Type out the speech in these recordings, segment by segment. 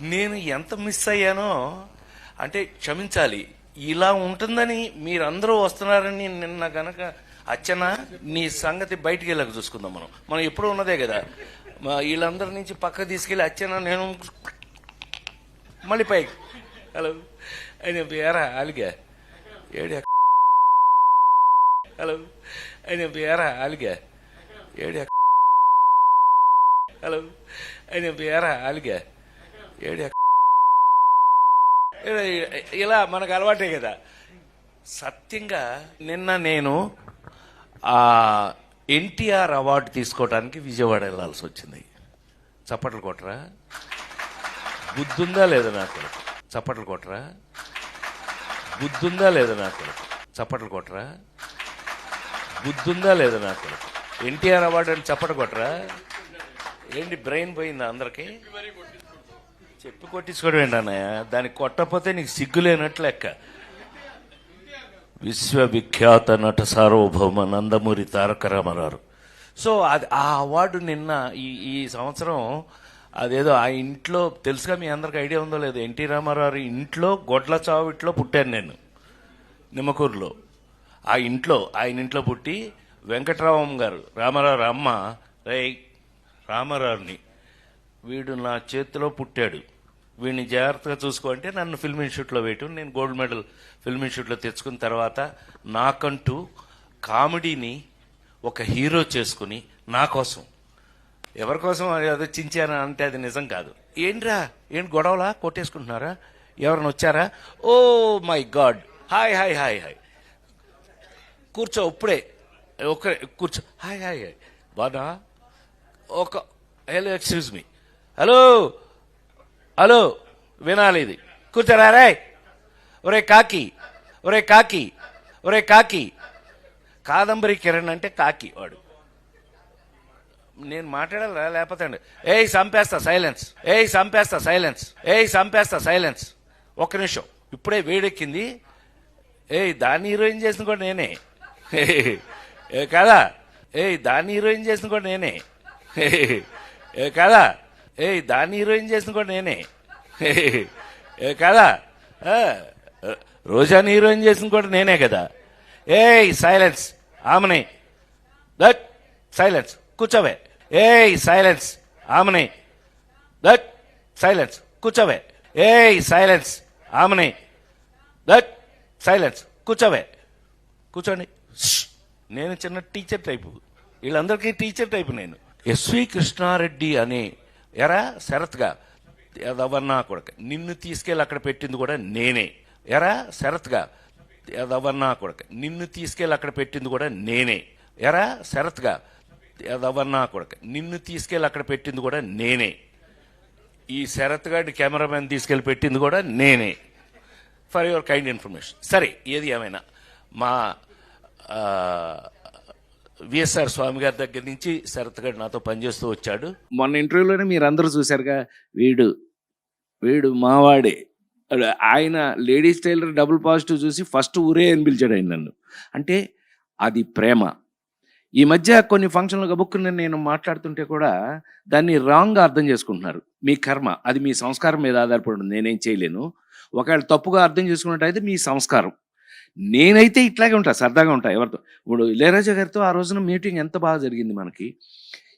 నేను ఎంత మిస్ అయ్యానో అంటే క్షమించాలి. ఇలా ఉంటుందని మీరందరూ వస్తున్నారని నిన్న గనక అచ్చన నీ సంగతి బయటికి వెళ్ళక చూసుకుందాం మనం. మనం ఎప్పుడూ ఉన్నదే కదా. వీళ్ళందరి నుంచి పక్క తీసుకెళ్ళి అచ్చన నేను మళ్ళీ పైకి. హలో. అని పేరా? అలిగా ఏడి హలో. అని పేరా? అలిగా ఏడి హలో. అని పేరా? అలిగా ఏడి ఇలా మనకు అలవాటే కదా. సత్యంగా నిన్న నేను ఆ ఎన్టీఆర్ అవార్డు తీసుకోవడానికి విజయవాడ వెళ్ళాల్సి వచ్చింది. చప్పట్లు కొట్టరా? బుద్ధుందా లేదా నాకు చప్పట్లు కొట్టరా? బుద్ధుందా లేదా నాకు చప్పట్లు కొట్టరా? బుద్ధుందా లేదా నాకు ఎన్టీఆర్ అవార్డు అని చప్పట్లు కొట్టరా? ఏంటి బ్రెయిన్ పోయిందా అందరికీ? చెప్పి కొట్టించుకోవడం ఏంటి అన్నయ్య దానికి కొట్టకపోతే నీకు సిగ్గు లేనట్లు లెక్క. విశ్వవిఖ్యాత నట సార్వభౌమ నందమూరి తారక రామారావు. సో అది ఆ అవార్డు నిన్న ఈ ఈ సంవత్సరం అదేదో ఆ ఇంట్లో తెలుసుగా మీ అందరికి ఐడియా ఉందో లేదు ఎన్టీ రామారావు ఇంట్లో గొడ్ల చావిట్లో పుట్టాను నేను నిమ్మకూరులో. ఆ ఇంట్లో ఆయన ఇంట్లో పుట్టి వెంకటరామం గారు రామారావు అమ్మ రే రామారావుని వీడు నా చేతిలో పుట్టాడు. వీడిని జాగ్రత్తగా చూసుకో అంటే నన్ను ఫిల్మ్ ఇన్స్టిట్యూట్లో వేయటం నేను గోల్డ్ మెడల్ ఫిల్మ్ ఇన్స్టిట్యూట్లో తెచ్చుకున్న తర్వాత నాకంటూ కామెడీని ఒక హీరో చేసుకుని నా కోసం. ఎవరి కోసం అది చించాను అంటే అది నిజం కాదు. ఏంట్రా? ఏంటి గొడవలా? కొట్టేసుకుంటున్నారా? ఎవరిని వచ్చారా? ఓ my God. Hi hi hi hi. కూర్చో ఇప్పుడే. ఒక కూర్చో. Hi hi hi. బాగా ఒక hello excuse me. Hello! Hello వినాలి ఇది. కూర్చోరా రే. ఒరే కాకి ఒరే కాకి ఒరే కాకి. కాదంబరి కిరణ్ అంటే కాకి వాడు. నేను మాట్లాడాలా లేకపోతే అండి. ఏయ్ సంపేస్తా సైలెన్స్ ఏయ్ సంపేస్తా సైలెన్స్ ఏయ్ సంపేస్తా సైలెన్స్ ఒక్క నిమిషం. ఇప్పుడే వేడెక్కింది. ఏయ్ దాన్ని హీరోయిన్ చేసిన కూడా నేనే. ఏ కదా? ఏయ్ దాన్ని హీరోయిన్ చేసిన కూడా నేనే. ఏ కదా? ఏ దాన్ని హీరోయిన్ చేసిన కూడా నేనే. ఏ కదా? రోజాని హీరోయిన్ చేసిన కూడా నేనే కదా. ఏయ్ సైలెన్స్. ఆమెనే. That silence. కూర్చోవే. ఏయ్ సైలెన్స్. ఆమెనే. That silence. కూర్చోవే. ఏ సైలెన్స్. ఆమెనే. That silence. కూర్చోవే. కూర్చోండి. నేను చిన్న టీచర్ టైపు. వీళ్ళందరికీ టీచర్ టైపు నేను. ఎస్వి కృష్ణారెడ్డి అని ఎరా శరత్గా ఎదవన్నా కొడక నిన్ను తీసుకెళ్ళి అక్కడ పెట్టింది కూడా నేనే. ఎరా శరత్గా ఎదవన్నా కొడక నిన్ను తీసుకెళ్ళి అక్కడ పెట్టింది కూడా నేనే. ఎరా శరత్గా ఎదవన్నా కొడక నిన్ను తీసుకెళ్ళి అక్కడ పెట్టింది కూడా నేనే. ఈ శరత్ గారి కెమెరామెన్ తీసుకెళ్ళి పెట్టింది కూడా నేనే. ఫర్ యువర్ కైండ్ ఇన్ఫర్మేషన్ సరే ఏది ఏమైనా. మా విఎస్ఆర్ స్వామి గారి దగ్గర నుంచి శరత్ గారు నాతో పనిచేస్తూ వచ్చాడు. మొన్న ఇంటర్వ్యూలోనే మీరందరూ చూశారుగా వీడు వీడు మావాడే. ఆయన లేడీస్ టైలర్ డబుల్ పాజిటివ్ చూసి ఫస్ట్ ఊరే అని పిలిచాడు ఆయన నన్ను. అంటే అది ప్రేమ. ఈ మధ్య కొన్ని ఫంక్షన్లు గబుక్కుని నేను మాట్లాడుతుంటే కూడా దాన్ని రాంగ్గా అర్థం చేసుకుంటున్నారు. మీ కర్మ అది మీ సంస్కారం మీద ఆధారపడి ఉంది నేనేం చేయలేను. ఒకవేళ తప్పుగా అర్థం చేసుకున్నట్టయితే మీ సంస్కారం. నేనైతే ఇట్లాగే ఉంటా సరదాగా ఉంటా ఎవరితో. ఇప్పుడు ఇళయరాజా గారితో ఆ రోజున మీటింగ్ ఎంత బాగా జరిగింది మనకి.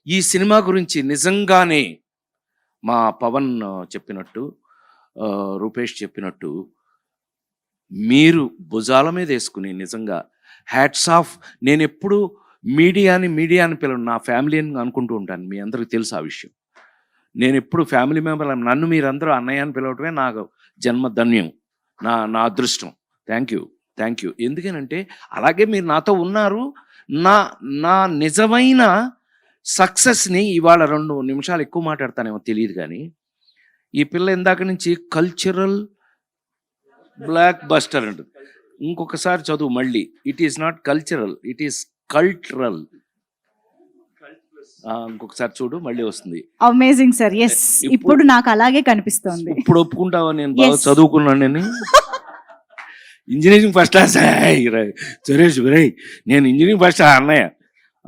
ఈ సినిమా గురించి నిజంగానే మా పవన్ చెప్పినట్టు రూపేష్ చెప్పినట్టు మీరు భుజాల మీద వేసుకుని నిజంగా హ్యాట్స్ ఆఫ్ నేను ఎప్పుడు మీడియాని మీడియా అని పిలవను నా ఫ్యామిలీ అని అనుకుంటూ ఉంటాను మీ అందరికీ తెలుసు ఆ విషయం. నేను ఎప్పుడు ఫ్యామిలీ మెంబర్ నన్ను మీరందరూ అన్నయ్య అని పిలవటమే నాకు జన్మ ధన్యం నా నా అదృష్టం. Thank you. థ్యాంక్ యూ ఎందుకనంటే అలాగే మీరు నాతో ఉన్నారు. నా నా నిజమైన సక్సెస్ని ఇవాళ రెండు నిమిషాలు ఎక్కువ మాట్లాడతానేమో తెలియదు కానీ ఈ పిల్ల ఇందాక నుంచి కల్చరల్ బ్లాక్ బస్టర్ అంటుంది. ఇంకొకసారి చదువు మళ్ళీ. It is not cultural it is cultural ఇంకొకసారి చూడు మళ్ళీ వస్తుంది. అమేజింగ్ సార్ ఎస్ ఇప్పుడు- నాకు అలాగే కనిపిస్తోంది. ఇప్పుడు ఒప్పుకుంటావా నేను? బాగా. చదువుకున్నాను నేను. Engineering first class. Suresh Rai నేను ఇంజనీరింగ్ ఫస్ట్ అన్నయ్య.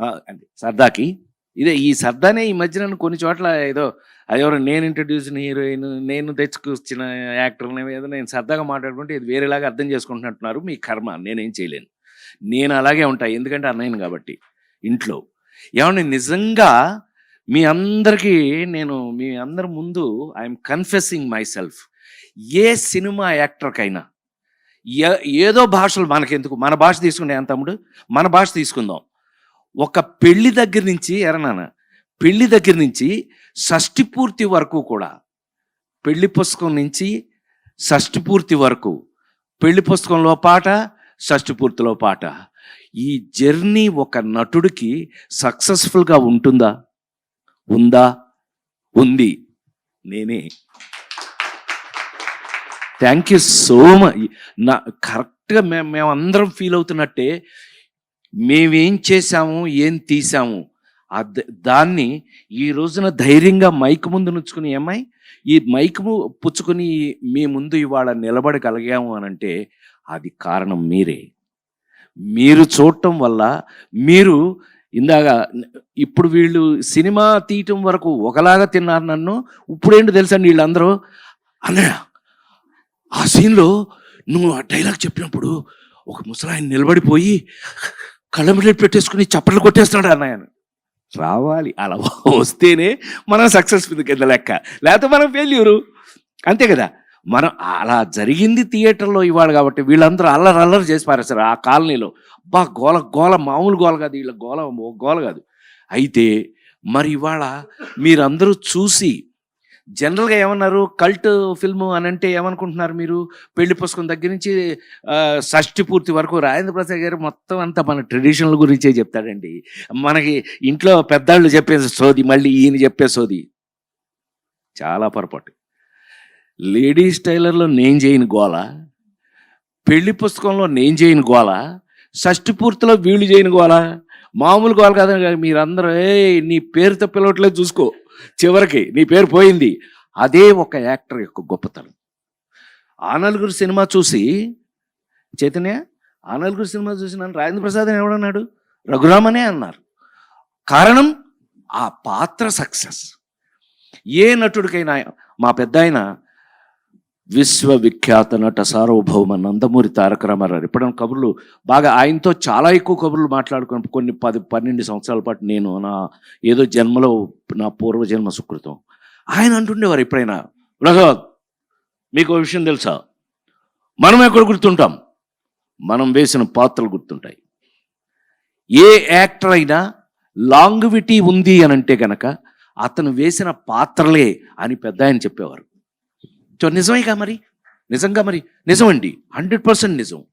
ఆ, అంటే సర్దాకి. ఇదే ఈ సర్దానే ఈ మధ్యన కొన్ని చోట్ల ఏదో అది నేను ఇంట్రడ్యూసిన హీరోయిన్ నేను తెచ్చుకొచ్చిన యాక్టర్ని ఏదో నేను సరదాగా మాట్లాడుకుంటే ఇది వేరేలాగా అర్థం చేసుకుంటున్నట్టున్నారు. మీ కర్మ నేనేం చేయలేను. నేను అలాగే ఉంటాయి ఎందుకంటే అన్నయ్యను కాబట్టి. ఇంట్లో. ఏమండి నిజంగా మీ అందరికీ నేను మీ అందరి ముందు ఐఎమ్ కన్ఫెసింగ్ మై సెల్ఫ్. ఏ సినిమా యాక్టర్కైనా ఏదో భాషలు మనకెందుకు? మన భాష తీసుకుంటే ఎంత తమ్ముడు? మన భాష తీసుకుందాం. ఒక పెళ్ళి దగ్గర నుంచి ఎరనాన్న పెళ్ళి దగ్గర నుంచి షష్టి పూర్తి వరకు కూడా పెళ్ళి పుస్తకం నుంచి షష్టి పూర్తి వరకు పెళ్ళి పుస్తకంలో పాట షష్ఠి పూర్తిలో పాట. ఈ జర్నీ ఒక నటుడికి సక్సెస్ఫుల్గా ఉంటుందా? ఉందా? ఉంది. నేనే. థ్యాంక్ యూ సో మచ్ నా కరెక్ట్గా మేము మేమందరం ఫీల్ అవుతున్నట్టే మేమేం చేశాము ఏం తీసాము ఆ దాన్ని ఈ రోజున ధైర్యంగా మైక్ ముందు నుంచుకుని ఏమై ఈ మైక్ ము- పుచ్చుకుని మీ ముందు ఇవాళ నిలబడగలిగాము అని అంటే అది కారణం మీరే. మీరు చూడటం వల్ల మీరు ఇందాక ఇప్పుడు వీళ్ళు సినిమా తీయటం వరకు ఒకలాగా తిన్నారు నన్ను ఇప్పుడేంటి తెలుసండి వీళ్ళందరూ? అన్నయ్య! ఆ సీన్లో నువ్వు ఆ డైలాగ్ చెప్పినప్పుడు ఒక ముసలాయన నిలబడిపోయి కళ్ళ పెట్టేసుకుని చప్పట్లు కొట్టేస్తున్నాడు అన్నయ్య రావాలి అలా వస్తేనే మనం సక్సెస్ఫుల్ కింద లెక్క. లేకపోతే మనం ఫెయిల్యూరు అంతే కదా. మనం అలా జరిగింది థియేటర్లో ఇవాళ కాబట్టి వీళ్ళందరూ అల్లరి అల్లరి చేసి పారేస్తారు ఆ కాలనీలో. బా గోల గోల మామూలు గోల కాదు వీళ్ళ గోల గోల కాదు. అయితే మరి ఇవాళ మీరందరూ చూసి జనరల్గా ఏమన్నారు? కల్ట్ ఫిల్మ్ అని అంటే ఏమనుకుంటున్నారు మీరు? పెళ్ళి పుస్తకం దగ్గర నుంచి షష్ఠి పూర్తి వరకు రాజేంద్ర ప్రసాద్ గారు మొత్తం అంతా మన ట్రెడిషనల్ గురించే చెప్తాడండి. మనకి ఇంట్లో పెద్దాళ్ళు చెప్పే సోది మళ్ళీ ఈయన చెప్పే సోది. చాలా పొరపాటు. లేడీస్ టైలర్లో నేను చేయని గోల. పెళ్ళి పుస్తకంలో నేను చేయని గోల. షష్ఠి పూర్తిలో వీళ్ళు చేయని గోల. మామూలు గోల కాదని మీరందరూ ఏ నీ పేరుతో పిలవట్లేదు చూసుకో. చివరికి నీ పేరు పోయింది. అదే ఒక యాక్టర్ యొక్క గొప్పతనం. ఆ నలుగురు సినిమా చూసి చైతన్య ఆ నలుగురు సినిమా చూసి నన్ను రాజేంద్ర ప్రసాద్ అని ఎవడన్నాడు రఘురామనే అన్నారు. కారణం ఆ పాత్ర సక్సెస్. ఏ నటుడికైనా మా పెద్ద విశ్వవిఖ్యాత నట సార్వభౌమ నందమూరి తారక రామారావు. ఎప్పుడైనా కబుర్లు బాగా ఆయనతో చాలా ఎక్కువ కబుర్లు మాట్లాడుకుని కొన్ని పది పన్నెండు సంవత్సరాల పాటు నేను నా ఏదో జన్మలో నా పూర్వజన్మ సుకృతం. ఆయన అంటుండేవారు ఎప్పుడైనా రఘవత్ మీకు ఒక విషయం తెలుసా? మనం ఎక్కడ గుర్తుంటాం? మనం వేసిన పాత్రలు గుర్తుంటాయి. ఏ యాక్టర్ అయినా లాంగ్విటీ ఉంది అని అంటే గనక అతను వేసిన పాత్రలే అని పెద్ద ఆయన చెప్పేవారు. నిజమేగా మరి? నిజంగా మరి? నిజమండి. హండ్రెడ్ పర్సెంట్ నిజం.